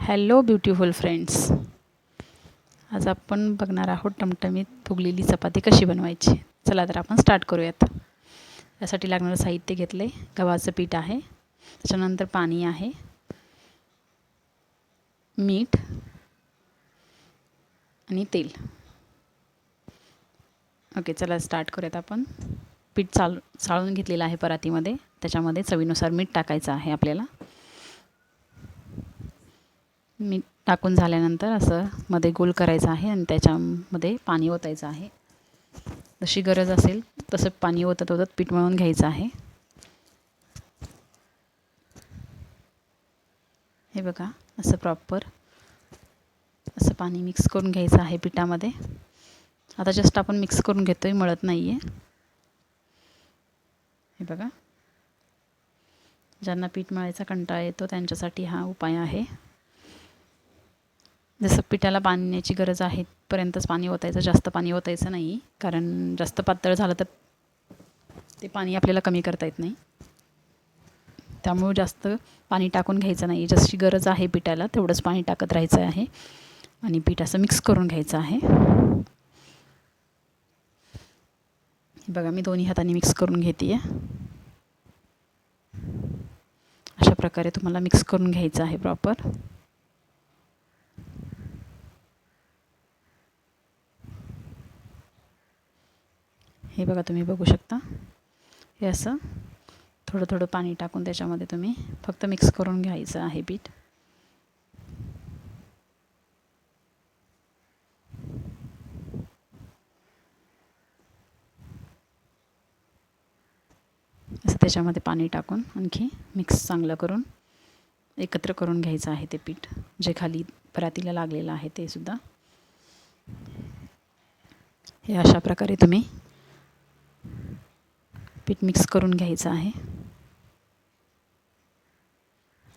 Hello beautiful friends आज आपण बघणार आहोत टमटमीत फुगलेली चपाती कशी बनवायची? चला तर आपण स्टार्ट करूयात. यासाठी लागणारं साहित्य घेतलं आहे गव्हाचं पीठ आहे. त्याच्यानंतर पाणी आहे. मीठ आणि तेल. ओके चला स्टार्ट करूयात आपण. पीठ चाल चाळून घेतलेलं आहे परातीमध्ये. त्याच्यामध्ये चवीनुसार मीठ टाकायचं आहे आपल्याला. मीठ टाकून झाल्यानंतर असं मध्ये गोल करायचं आहे आणि त्याच्यामध्ये पाणी ओतायचं आहे. जशी गरज असेल तसं पाणी ओतत ओतत पीठ मळून घ्यायचं आहे. हे बघा असं प्रॉपर असं पाणी मिक्स करून घ्यायचं आहे पिठामध्ये. आता जस्ट आपण मिक्स करून घेतो आहे मळत नाही आहे हे बघा. ज्यांना पीठ मळायचा कंटाळा येतो त्यांच्यासाठी हा उपाय आहे. जसं पिठाला पाण्याची गरज आहे पर्यंतच पाणी ओतायचं जास्त पाणी ओतायचं नाही. कारण जास्त पातळ झालं तर ते पाणी आपल्याला कमी करता येत नाही. त्यामुळे जास्त पाणी टाकून घ्यायचं नाही. जशी गरज आहे पिठाला तेवढंच पाणी टाकत राहायचं आहे. आणि पीठ असं मिक्स करून घ्यायचं आहे. बघा मी दोन्ही हाताने मिक्स करून घेते आहे अशा प्रकारे तुम्हाला मिक्स करून घ्यायचं आहे प्रॉपर. हे बघा तुम्ही बघू शकता. हे असं थोडं थोडं पाणी टाकून त्याच्यामध्ये तुम्ही फक्त मिक्स करून घ्यायचं आहे पीठ. असं त्याच्यामध्ये पाणी टाकून आणखी मिक्स चांगलं करून एकत्र करून घ्यायचं आहे ते पीठ. जे खाली परातीला लागलेलं आहे ते सुद्धा. हे अशा प्रकारे तुम्ही पीठ मिक्स करून घ्यायचं आहे.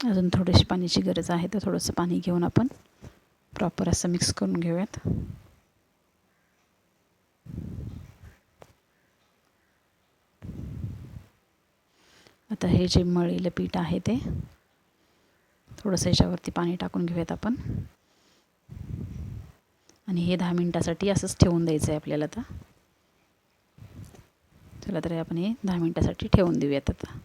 अजून थोडीशी पाण्याची गरज आहे तर थोडंसं पाणी घेऊन आपण प्रॉपर असं मिक्स करून घेऊयात. आता हे जे मळलेलं पीठ आहे ते थोडंसं याच्यावरती पाणी टाकून घेऊयात आपण. आणि हे दहा मिनटासाठी असंच ठेवून द्यायचं आहे आपल्याला आता. चला तर आपण हे दहा मिनटासाठी ठेवून देऊयात आता.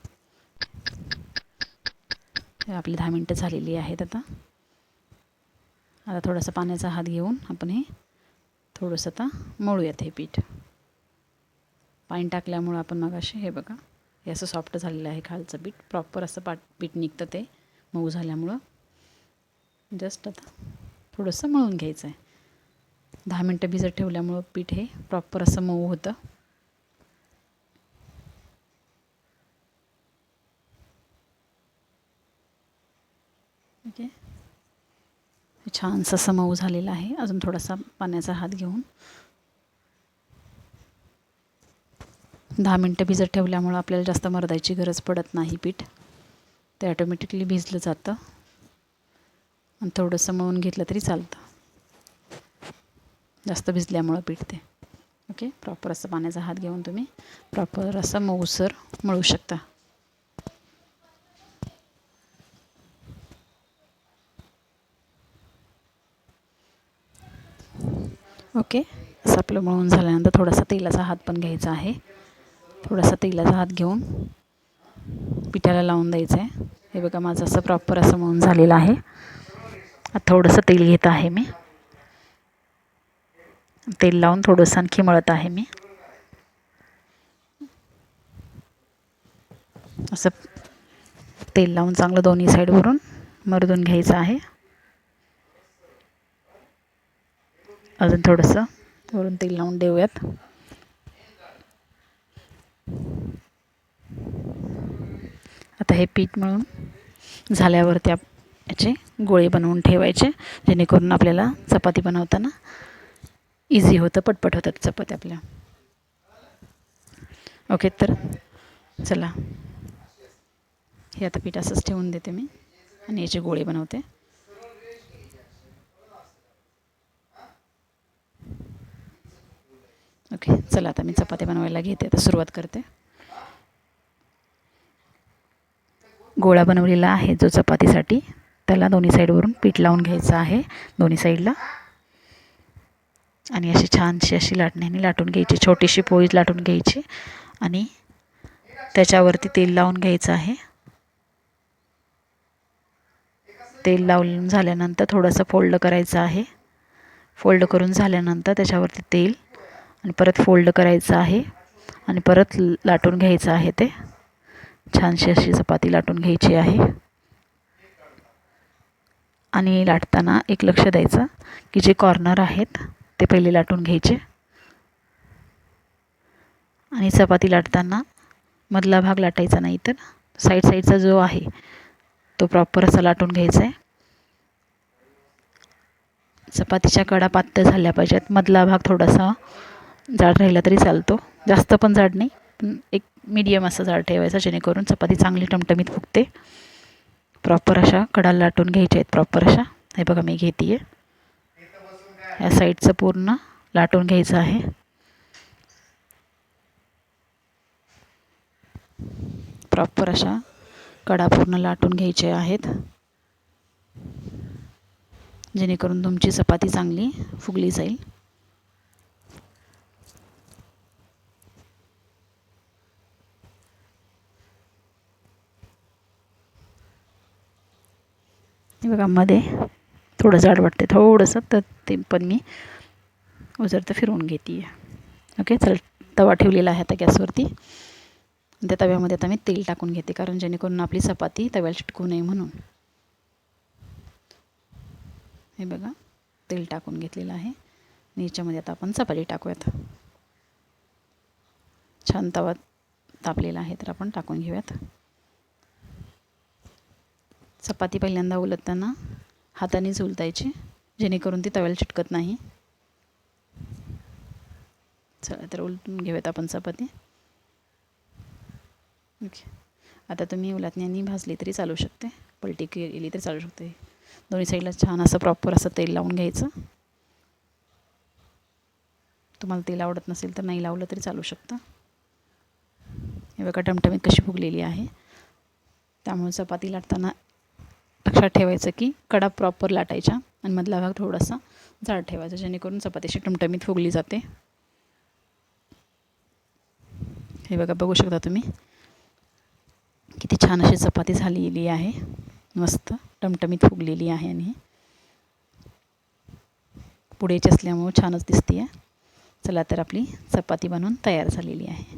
आपली दहा मिनटं झालेली आहेत आता. आता थोडासा पाण्याचा हात घेऊन आपण हे थोडंसं आता मळूयात हे पीठ. पाणी टाकल्यामुळं आपण मग असे हे बघा हे असं सॉफ्ट झालेलं आहे खालचं पीठ. प्रॉपर असं पाट पीठ निघतं ते मऊ झाल्यामुळं. जस्ट आता थोडंसं मळून घ्यायचं आहे दहा मिनटं भिजत ठेवल्यामुळं पीठ हे प्रॉपर असं मऊ होतं ओके छानसा मऊ झालेला आहे. अजून थोडासा पाण्याचा हात घेऊन. दहा मिनटं भिजत ठेवल्यामुळं आपल्याला जास्त मरदायची गरज पडत नाही पीठ. ते ऑटोमॅटिकली भिजलं जातं. आणि थोडंसं मळून घेतलं तरी चालतं. जास्त भिजल्यामुळं पीठ ते. ओके प्रॉपर असं पाण्याचा हात घेऊन तुम्ही प्रॉपर असं मऊसर मळू शकता. ओके. असं आपलं मळून झाल्यानंतर थोडासा तेलाचा हात पण घ्यायचा आहे. थोडासा तेलाचा हात घेऊन पिठाला लावून द्यायचं आहे हे बघा माझं असं प्रॉपर असं मळून झालेलं आहे. आता थोडंसं तेल घेत आहे मी. तेल लावून थोडंसं आणखी मळत आहे मी. असं तेल लावून चांगलं दोन्ही साईडवरून मरदून घ्यायचं आहे. अजून थोडंसं. वरून तेल लावून देऊयात. आता हे पीठ मळून झाल्यावर त्या याचे गोळे बनवून ठेवायचे जेणेकरून आपल्याला चपाती बनवताना इझी होतं पटपट होतात चपाती आपल्या. ओके तर चला. हे आता पीठ असंच ठेवून देते मी आणि याचे गोळे बनवते. ओके चला आता मी चपात्या बनवायला घेते तर सुरुवात करते. गोळा बनवलेला आहे जो चपातीसाठी. त्याला दोन्ही साईडवरून पीठ लावून घ्यायचं आहे दोन्ही साईडला. आणि अशी छानशी अशी लाटण्याने लाटून घ्यायची छोटीशी पोळी लाटून घ्यायची. आणि त्याच्यावरती तेल लावून घ्यायचं आहे. तेल लावून झाल्यानंतर थोडंसं फोल्ड करायचं आहे. फोल्ड करून झाल्यानंतर त्याच्यावरती तेल आणि परत फोल्ड करायचं आहे आणि परत लाटून घ्यायचं आहे ते. छानशी अशी चपाती लाटून घ्यायची आहे. आणि लाटताना एक लक्ष द्यायचं की जे कॉर्नर आहेत ते पहिले लाटून घ्यायचे. आणि चपाती लाटताना मधला भाग लाटायचा नाही तर साईड साईडचा जो आहे तो प्रॉपर असा लाटून घ्यायचा आहे. चपातीच्या कडा पातळ झाल्या पाहिजेत. मधला भाग थोडासा जाड राहिला तरी चालतो. जास्त पण जाड नाही. पण एक मीडियम असं जाड ठेवायचं जेणेकरून चपाती चांगली टमटमीत फुगते. प्रॉपर अशा कडा लाटून घ्यायच्या आहेत प्रॉपर अशा. हे बघा मी घेते आहे या साईडचं पूर्ण लाटून घ्यायचं आहे. प्रॉपर अशा कडा पूर्ण लाटून घ्यायचे आहेत. जेणेकरून तुमची चपाती चांगली फुगली जाईल. हे बघा मध्ये थोडं जाड वाटते थोडंसं तर ते पण मी उजरतं फिरवून घेते ओके चल तवा ठेवलेला आहे आता गॅसवरती. त्या तव्यामध्ये आता मी तेल टाकून घेते कारण जेणेकरून आपली चपाती तव्याला चिटकू नये म्हणून. हे बघा तेल टाकून घेतलेलं आहे. आणि याच्यामध्ये आता आपण चपाती टाकूयात. छान तवा तापलेला आहे तर आपण टाकून घेऊयात. चपाती पहिल्यांदा उलटताना हातानेच उलटायची जेणेकरून ती तव्याला चिटकत नाही. चला तर उलटून घेऊयात आपण चपाती. ओके. आता तुम्ही उलटण्याने भाजली तरी चालू शकते. पलटी केली तरी चालू शकते. दोन्ही साईडला छान असं प्रॉपर असं तेल लावून घ्यायचं. तुम्हाला तेल आवडत नसेल तर नाही लावलं तरी चालू शकतं. हे बघा टमटमीत कशी फुगलेली आहे. त्यामुळे चपाती लाटताना लक्षात ठेवायचं की कडा प्रॉपर लाटायच्या आणि मधला भाग थोडासा जाड ठेवायचा जेणेकरून चपातीशी टमटमीत फुगली जाते. हे बघा बघू शकता तुम्ही. किती छान अशी चपाती झालेली आहे. मस्त टमटमीत फुगलेली आहे आणि पुढेची असल्यामुळे छानच दिसते आहे चला तर आपली चपाती बनवून तयार झालेली आहे.